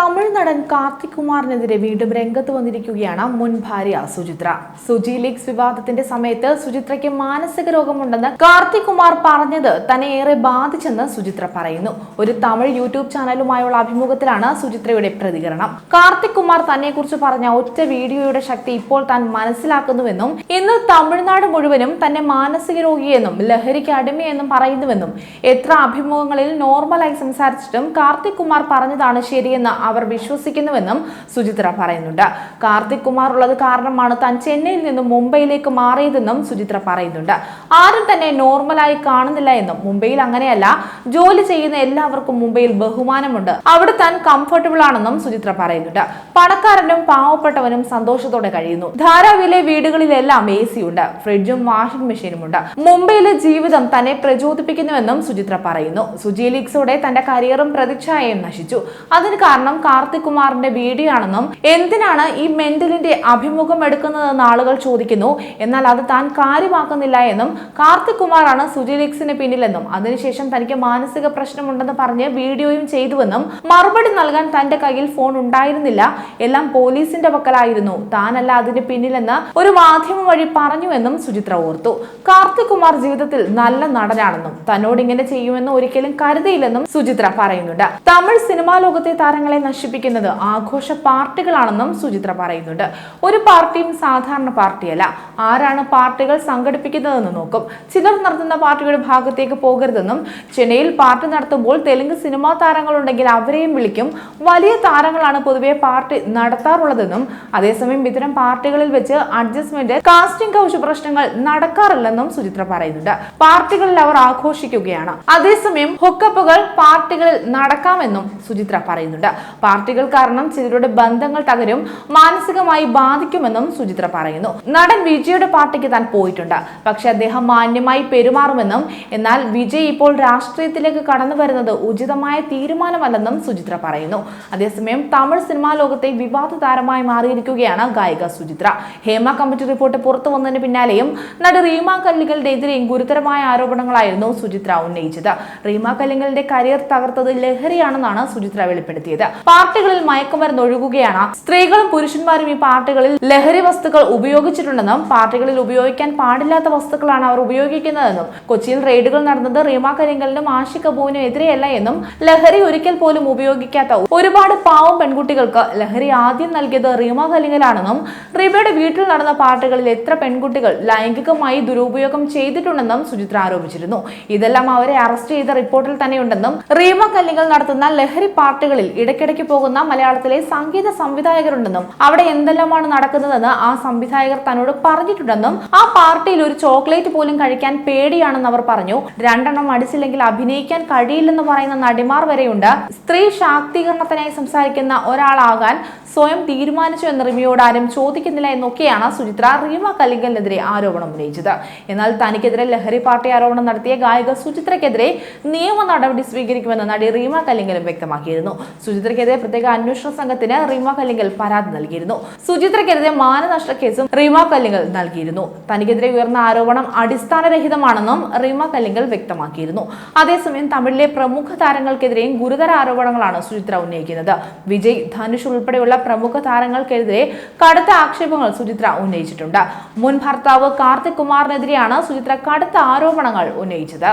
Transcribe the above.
തമിഴ് നടൻ കാർത്തിക് കുമാറിനെതിരെ വീണ്ടും രംഗത്ത് വന്നിരിക്കുകയാണ് മുൻ ഭാര്യ സുചിത്ര. സുജി ലീഗ്സ് വിവാദത്തിന്റെ സമയത്ത് സുചിത്രയ്ക്ക് മാനസിക രോഗമുണ്ടെന്ന് കാർത്തിക് കുമാർ പറഞ്ഞത് തന്നെ ഏറെ ബാധിച്ചെന്ന് സുചിത്ര പറയുന്നു. ഒരു തമിഴ് യൂട്യൂബ് ചാനലുമായുള്ള അഭിമുഖത്തിലാണ് സുചിത്രയുടെ പ്രതികരണം. കാർത്തിക് കുമാർ തന്നെ കുറിച്ച് പറഞ്ഞ ഒറ്റ വീഡിയോയുടെ ശക്തി ഇപ്പോൾ താൻ മനസ്സിലാക്കുന്നുവെന്നും ഇന്ന് തമിഴ്നാട് മുഴുവനും തന്നെ മാനസിക രോഗിയെന്നും ലഹരിക്ക് അടിമയെന്നും പറയുന്നുവെന്നും എത്ര അഭിമുഖങ്ങളിൽ നോർമലായി സംസാരിച്ചിട്ടും കാർത്തിക് കുമാർ പറഞ്ഞതാണ് ശരിയെന്ന് അവർ വിശ്വസിക്കുന്നുവെന്നും സുചിത്ര പറയുന്നുണ്ട്. കാർത്തിക് കുമാർ ഉള്ളത് കാരണമാണ് താൻ ചെന്നൈയിൽ നിന്നും മുംബൈയിലേക്ക് മാറിയതെന്നും സുചിത്ര പറയുന്നുണ്ട്. ആരും തന്നെ നോർമലായി കാണുന്നില്ല എന്നും മുംബൈയിൽ അങ്ങനെയല്ല ജോലി ചെയ്യുന്ന എല്ലാവർക്കും മുംബൈയിൽ ബഹുമാനമുണ്ട്. അവിടെ താൻ കംഫർട്ടബിൾ ആണെന്നും സുചിത്ര പറയുന്നുണ്ട്. പണക്കാരനും പാവപ്പെട്ടവനും സന്തോഷത്തോടെ കഴിയുന്നു. ധാരാവിലെ വീടുകളിലെല്ലാം എ സി ഉണ്ട്. ഫ്രിഡ്ജും വാഷിംഗ് മെഷീനും ഉണ്ട്. മുംബൈയിലെ ജീവിതം തന്നെ പ്രചോദിപ്പിക്കുന്നുവെന്നും സുചിത്ര പറയുന്നു. സുജി ലീഗ്സോടെ തന്റെ കരിയറും പ്രതിച്ഛായയും നശിച്ചു. അതിന് കാരണം കാർത്തിക് കുമാറിന്റെ വീഡിയോ ആണെന്നും എന്തിനാണ് ഈ മെന്റലിന്റെ അഭിമുഖം എടുക്കുന്നതെന്ന് ആളുകൾ ചോദിക്കുന്നു. എന്നാൽ അത് താൻ കാര്യമാക്കുന്നില്ല എന്നും കാർത്തിക് കുമാറാണ് സുജി ലീഗ്സിന് പിന്നിലെന്നും. അതിനുശേഷം തനിക്ക് മാനസിക പ്രശ്നമുണ്ടെന്ന് പറഞ്ഞ് വീഡിയോയും ചെയ്തുവെന്നും മറുപടി നൽകാൻ തന്റെ കയ്യിൽ ഫോൺ ഉണ്ടായിരുന്നില്ല. എല്ലാം പോലീസിന്റെ പക്കലായിരുന്നു. താനല്ല അതിന് പിന്നിലെന്ന് ഒരു മാധ്യമം വഴി പറഞ്ഞുവെന്നും സുചിത്ര ഓർത്തു. കാർത്തിക് കുമാർ ജീവിതത്തിൽ നല്ല നടനാണെന്നും തന്നോട് ഇങ്ങനെ ചെയ്യുമെന്ന് ഒരിക്കലും കരുതിയില്ലെന്നും സുചിത്ര പറയുന്നുണ്ട്. തമിഴ് സിനിമാ ലോകത്തെ താരങ്ങളെ നശിപ്പിക്കുന്നത് ആഘോഷ പാർട്ടികളാണെന്നും സുചിത്ര പറയുന്നുണ്ട്. ഒരു പാർട്ടിയും സാധാരണ പാർട്ടിയല്ല. ആരാണ് പാർട്ടികൾ സംഘടിപ്പിക്കുന്നതെന്ന് നോക്കും. ചിലർ നടത്തുന്ന പാർട്ടിയുടെ ഭാഗത്തേക്ക് പോകരുതെന്നും ചെന്നൈയിൽ പാർട്ടി നടത്തുമ്പോൾ തെലുങ്ക് സിനിമാ താരങ്ങളുണ്ടെങ്കിൽ അവരെയും വിളിക്കും. വലിയ താരങ്ങളാണ് പൊതുവെ പാർട്ടി നടത്താറുള്ളതെന്നും അതേസമയം ഇത്തരം പാർട്ടികളിൽ വെച്ച് അഡ്ജസ്റ്റ്മെന്റ് കാസ്റ്റിംഗ് കൗശ പ്രശ്നങ്ങൾ നടക്കാറില്ലെന്നും സുചിത്ര പറയുന്നുണ്ട്. പാർട്ടികളിൽ അവർ ആഘോഷിക്കുകയാണ്. അതേസമയം ഹുക്കപ്പുകൾ പാർട്ടികളിൽ നടക്കാമെന്നും സുചിത്ര പറയുന്നുണ്ട്. പാർട്ടികൾ കാരണം ചിലരുടെ ബന്ധങ്ങൾ തകരും മാനസികമായി ബാധിക്കുമെന്നും സുചിത്ര പറയുന്നു. നടൻ വിജയുടെ പാർട്ടിക്ക് താൻ പോയിട്ടുണ്ട്. പക്ഷെ അദ്ദേഹം മാന്യമായി പെരുമാറുമെന്നും എന്നാൽ വിജയ് ഇപ്പോൾ രാഷ്ട്രീയത്തിലേക്ക് കടന്നു വരുന്നത് ഉചിതമായ തീരുമാനമല്ലെന്നും സുചിത്ര പറയുന്നു. അതേസമയം തമിഴ് സിനിമാ ലോകത്തെ വിവാദ താരമായി മാറിയിരിക്കുകയാണ് ഗായിക സുചിത്ര. ഹേമ കമ്മിറ്റി റിപ്പോർട്ട് പുറത്തു വന്നതിന് പിന്നാലെയും നടി റീമ കല്ലികളുടെതിരെയും ഗുരുതരമായ ആരോപണങ്ങളായിരുന്നു സുചിത്ര ഉന്നയിച്ചത്. റീമ കല്ലിങ്ങളുടെ കരിയർ തകർത്തത് ലഹരിയാണെന്നാണ് സുചിത്ര വെളിപ്പെടുത്തിയത്. പാർട്ടികളിൽ മയക്കുമരുന്ന് ഒഴുകുകയാണ്. സ്ത്രീകളും പുരുഷന്മാരും ഈ പാർട്ടികളിൽ ലഹരി വസ്തുക്കൾ ഉപയോഗിച്ചിട്ടുണ്ടെന്നും പാർട്ടികളിൽ ഉപയോഗിക്കാൻ പാടില്ലാത്ത വസ്തുക്കളാണ് അവർ ഉപയോഗിക്കുന്നതെന്നും കൊച്ചിയിൽ റെയ്ഡുകൾ നടന്നത് റീമ കരിങ്കലിനും ആഷി കപൂവിനും എതിരെയല്ല എന്നും ലഹരി ഒരിക്കൽ പോലും ഉപയോഗിക്കാത്ത ഒരുപാട് പാവം പെൺകുട്ടികൾക്ക് ലഹരി ആദ്യം നൽകിയത് റീമ കലിംഗലാണെന്നും റീമയുടെ വീട്ടിൽ നടന്ന പാർട്ടികളിൽ എത്ര പെൺകുട്ടികൾ ലൈംഗികമായി ദുരുപയോഗം ചെയ്തിട്ടുണ്ടെന്നും സുചിത്ര ആരോപിച്ചിരുന്നു. ഇതെല്ലാം അവരെ അറസ്റ്റ് ചെയ്ത റിപ്പോർട്ടിൽ തന്നെയുണ്ടെന്നും റീമ കല്ലിങ്കൽ നടത്തുന്ന ലഹരി പാർട്ടികളിൽ ഇടയ്ക്കിടയ്ക്ക് പോകുന്ന മലയാളത്തിലെ സംഗീത സംവിധായകരുണ്ടെന്നും അവിടെ എന്തെല്ലാമാണ് നടക്കുന്നതെന്ന് ആ സംവിധായകർ തന്നോട് പറഞ്ഞിട്ടുണ്ടെന്നും ആ പാർട്ടിയിൽ ഒരു ചോക്ലേറ്റ് പോലും കഴിക്കാൻ പേടിയാണെന്ന് അവർ പറഞ്ഞു. രണ്ടെണ്ണം അടിച്ചില്ലെങ്കിൽ അഭിനയിക്കാൻ കഴിയില്ലെന്ന് പറയുന്ന നടിമാർ വരെയുണ്ട്. സ്ത്രീ ശാക്തീകരണത്തിനായി സംസാരിക്കുന്ന ഒരാളാകാൻ സ്വയം തീരുമാനിച്ചു എന്ന് റിമിയോട് ആരും ചോദിക്കുന്നില്ല എന്നൊക്കെയാണ് സുചിത്ര റീമ കലിങ്കലിനെതിരെ ആരോപണം ഉന്നയിച്ചത്. എന്നാൽ തനിക്കെതിരെ ലഹരി പാർട്ടി ആരോപണം നടത്തിയ ഗായിക സുചിത്രയ്ക്കെതിരെ നിയമ നടപടി സ്വീകരിക്കുമെന്ന് നടി റീമ കലിങ്കലും വ്യക്തമാക്കിയിരുന്നു. സുചിത്രയ്ക്കെതിരെ പ്രത്യേക അന്വേഷണ സംഘത്തിന് റീമ കല്ലിങ്കൽ പരാതി നൽകിയിരുന്നു. സുചിത്രയ്ക്കെതിരെ മാനനഷ്ട കേസും റീമ കല്ലിങ്കൽ നൽകിയിരുന്നു. തനിക്കെതിരെ ഉയർന്ന ആരോപണം അടിസ്ഥാനരഹിതമാണെന്നും റീമ കല്ലിങ്കൽ വ്യക്തമാക്കിയിരുന്നു. അതേസമയം തമിഴിലെ പ്രമുഖ താരങ്ങൾക്കെതിരെയും ഗുരുതര ആരോപണങ്ങളാണ് സുചിത്ര ഉന്നയിക്കുന്നത്. വിജയ് ധനുഷ് ഉൾപ്പെടെയുള്ള പ്രമുഖ താരങ്ങൾക്കെതിരെ കടുത്ത ആക്ഷേപങ്ങൾ സുചിത്ര ഉന്നയിച്ചിട്ടുണ്ട്. മുൻ ഭർത്താവ് കാർത്തിക് കുമാറിനെതിരെയാണ് സുചിത്ര കടുത്ത ആരോപണങ്ങൾ ഉന്നയിച്ചത്.